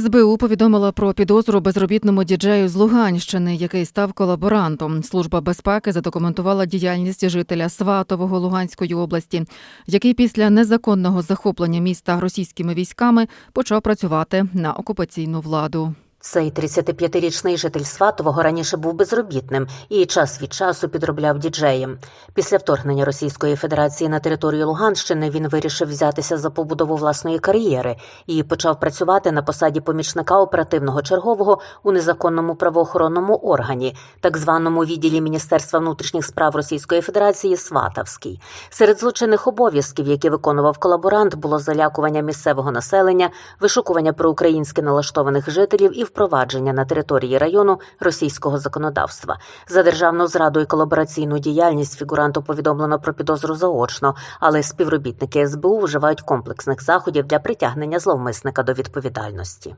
СБУ повідомила про підозру безробітному діджею з Луганщини, який став колаборантом. Служба безпеки задокументувала діяльність жителя Сватового Луганської області, який після незаконного захоплення міста російськими військами почав працювати на окупаційну владу. Цей 35-річний житель Сватового раніше був безробітним і час від часу підробляв діджеєм. Після вторгнення Російської Федерації на територію Луганщини він вирішив взятися за побудову власної кар'єри і почав працювати на посаді помічника оперативного чергового у незаконному правоохоронному органі, так званому відділі Міністерства внутрішніх справ Російської Федерації Сватавський. Серед злочинних обов'язків, які виконував колаборант, було залякування місцевого населення, вишукування проукраїнськи налаштованих жителів і впровадження на території району російського законодавства. За державну зраду і колабораційну діяльність фігуранту повідомлено про підозру заочно, але співробітники СБУ вживають комплексних заходів для притягнення зловмисника до відповідальності.